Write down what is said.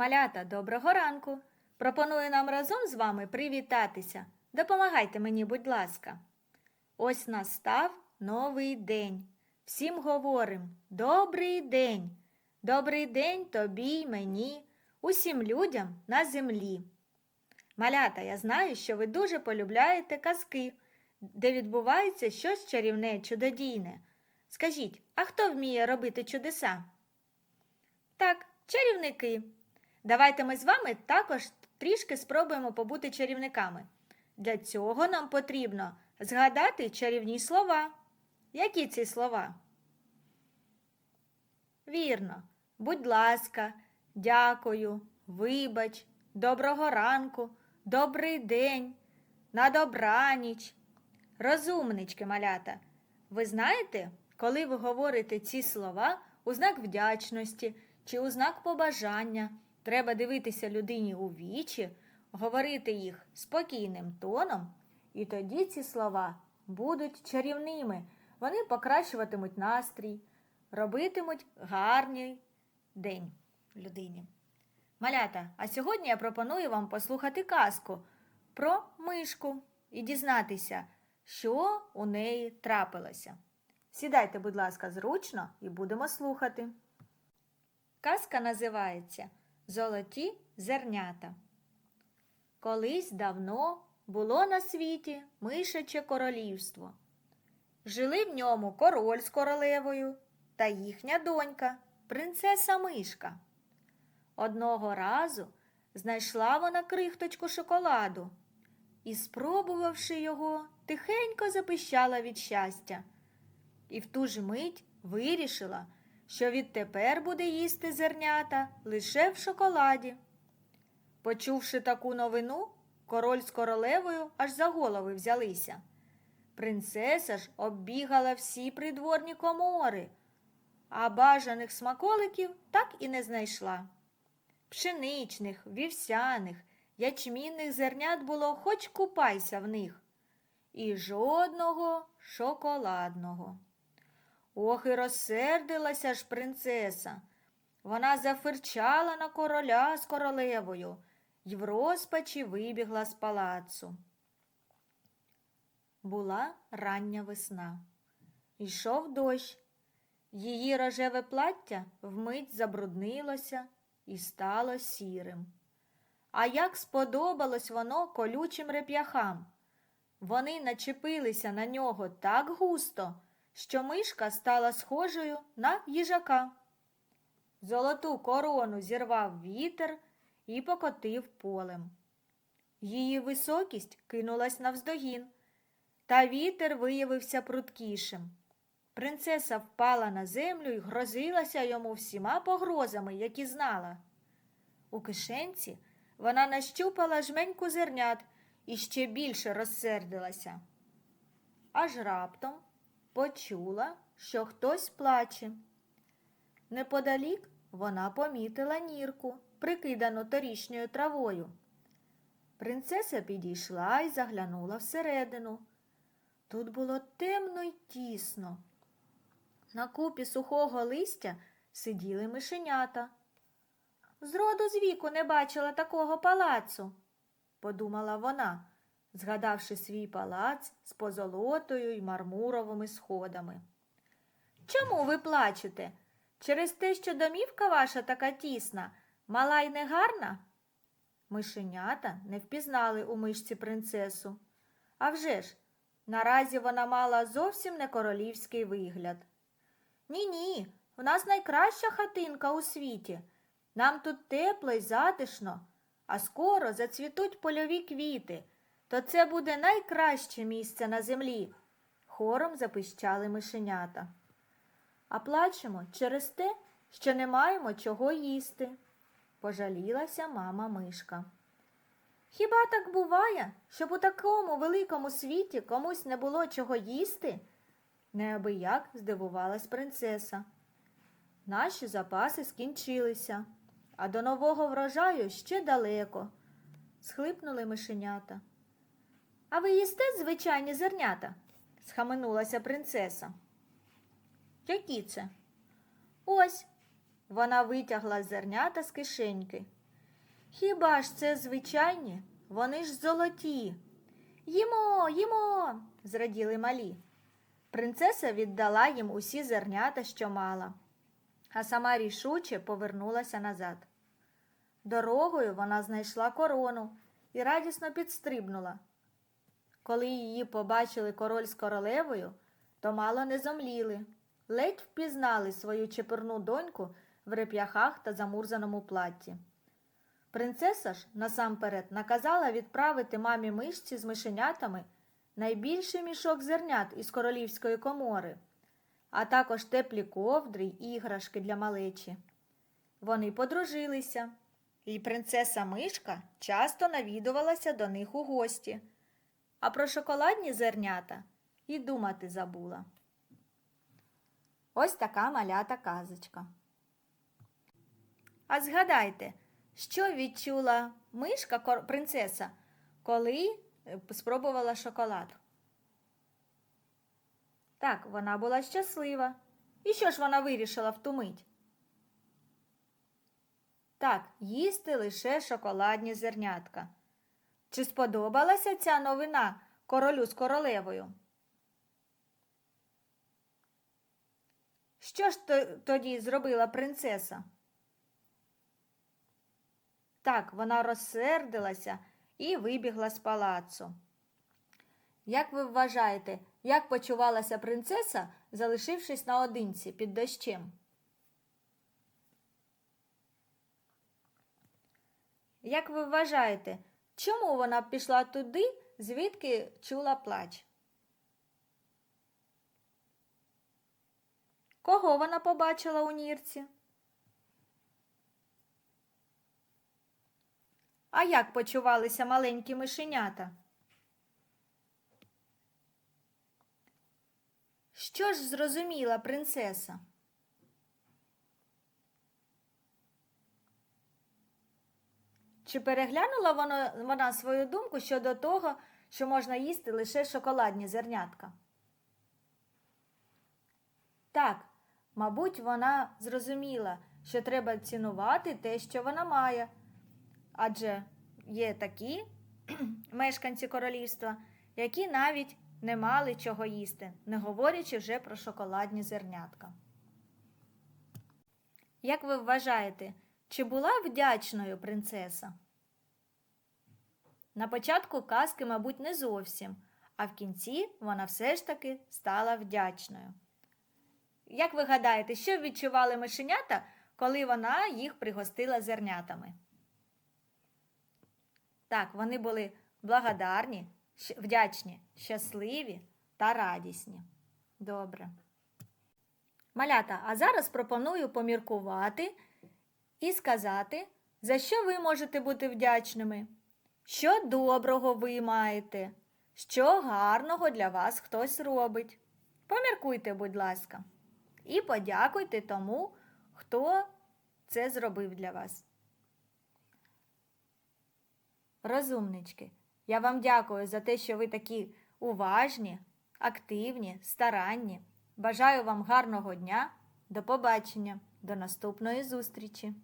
Малята, доброго ранку! Пропоную нам разом з вами привітатися. Допомагайте мені, будь ласка. Ось настав новий день. Всім говорим добрий день. Добрий день тобі й мені, усім людям на землі. Малята, я знаю, що ви дуже полюбляєте казки, де відбувається щось чарівне, чудодійне. Скажіть, а хто вміє робити чудеса? Так, чарівники. Давайте ми з вами також трішки спробуємо побути чарівниками. Для цього нам потрібно згадати чарівні слова. Які ці слова? Вірно. Будь ласка, дякую, вибач, доброго ранку, добрий день, на добраніч. Розумнички, малята. Ви знаєте, коли ви говорите ці слова у знак вдячності чи у знак побажання, треба дивитися людині у вічі, говорити їх спокійним тоном, і тоді ці слова будуть чарівними. Вони покращуватимуть настрій, робитимуть гарний день людині. Малята, а сьогодні я пропоную вам послухати казку про мишку і дізнатися, що у неї трапилося. Сідайте, будь ласка, зручно і будемо слухати. Казка називається Золоті зернята. Колись давно було на світі мишаче королівство. Жили в ньому король з королевою та їхня донька, принцеса Мишка. Одного разу знайшла вона крихточку шоколаду і, спробувавши його, тихенько запищала від щастя. І в ту ж мить вирішила, що відтепер буде їсти зернята лише в шоколаді. Почувши таку новину, король з королевою аж за голови взялися. Принцеса ж оббігала всі придворні комори, а бажаних смаколиків так і не знайшла. Пшеничних, вівсяних, ячмінних зернят було хоч купайся в них, і жодного шоколадного. Ох, і розсердилася ж принцеса. Вона зафирчала на короля з королевою й в розпачі вибігла з палацу. Була рання весна. Йшов дощ. Її рожеве плаття вмить забруднилося і стало сірим. А як сподобалось воно колючим реп'яхам. Вони начепилися на нього так густо, що мишка стала схожою на їжака. Золоту корону зірвав вітер і покотив полем. Її високість кинулась навздогін, та вітер виявився пруткішим. Принцеса впала на землю і грозилася йому всіма погрозами, які знала. У кишенці вона нащупала жменьку зернят і ще більше розсердилася. Аж раптом почула, що хтось плаче. Неподалік вона помітила нірку, прикидану торішньою травою. Принцеса підійшла і заглянула всередину. Тут було темно й тісно. На купі сухого листя сиділи мишенята. Зроду з віку не бачила такого палацу, подумала вона, згадавши свій палац з позолотою й мармуровими сходами. Чому ви плачете? Через те, що домівка ваша така тісна, мала й негарна? Мишенята не впізнали у мишці принцесу. А вже ж, наразі вона мала зовсім не королівський вигляд. Ні, ні, у нас найкраща хатинка у світі. Нам тут тепло й затишно, а скоро зацвітуть польові квіти, то це буде найкраще місце на землі. Хором запищали мишенята. А плачемо через те, що не маємо чого їсти, пожалілася мама мишка. Хіба так буває, щоб у такому великому світі комусь не було чого їсти? Неабияк здивувалась принцеса. Наші запаси скінчилися, а до нового врожаю ще далеко, схлипнули мишенята. А ви їсте звичайні зернята? схаменулася принцеса. Які це? Ось. Вона витягла зернята з кишеньки. Хіба ж це звичайні? Вони ж золоті. Їмо, їмо, зраділи малі. Принцеса віддала їм усі зернята, що мала, а сама рішуче повернулася назад. Дорогою вона знайшла корону і радісно підстрибнула. Коли її побачили король з королевою, то мало не зомліли, ледь впізнали свою чепурну доньку в реп'яхах та замурзаному платті. Принцеса ж насамперед наказала відправити мамі мишці з мишенятами найбільший мішок зернят із королівської комори, а також теплі ковдри й іграшки для малечі. Вони подружилися, і принцеса Мишка часто навідувалася до них у гості, а про шоколадні зернята і думати забула. Ось така малята казочка. А згадайте, що відчула мишка принцеса, коли е, спробувала шоколад? Так, вона була щаслива. І що ж вона вирішила в? Так, їсти лише шоколадні зернятка. Чи сподобалася ця новина королю з королевою? Що ж тоді зробила принцеса? Так, вона розсердилася і вибігла з палацу. Як ви вважаєте, як почувалася принцеса, залишившись наодинці під дощем? Як ви вважаєте, чому вона пішла туди, звідки чула плач? Кого вона побачила у нірці? А як почувалися маленькі мишенята? Що ж зрозуміла принцеса? Чи переглянула вона, вона свою думку щодо того, що можна їсти лише шоколадні зернятка? Так, мабуть, вона зрозуміла, що треба цінувати те, що вона має. Адже є такі мешканці королівства, які навіть не мали чого їсти, не говорячи вже про шоколадні зернятка. Як ви вважаєте, чи була вдячною принцеса? На початку казки, мабуть, не зовсім, а в кінці вона все ж таки стала вдячною. Як ви гадаєте, що відчували мишенята, коли вона їх пригостила зернятами? Так, вони були благодарні, вдячні, щасливі та радісні. Добре. Малята, а зараз пропоную поміркувати і сказати, за що ви можете бути вдячними, що доброго ви маєте, що гарного для вас хтось робить. Поміркуйте, будь ласка, і подякуйте тому, хто це зробив для вас. Розумнички, я вам дякую за те, що ви такі уважні, активні, старанні. Бажаю вам гарного дня. До побачення, до наступної зустрічі!